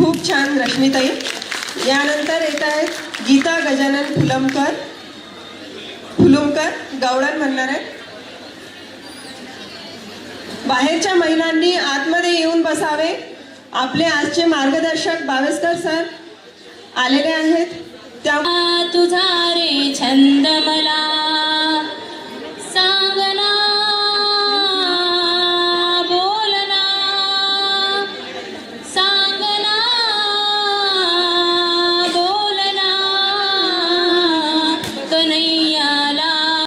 खूप छान रश्मिताई. यानंतर येत आहेत गीता गजानन फुलमकर. फुलुमकर गवळण म्हणणार आहेत. बाहेरच्या महिलांनी आतमध्ये येऊन बसावे. आपले आजचे मार्गदर्शक बावेस्कर सर आलेले आहेत. त्या तुझा रे छंद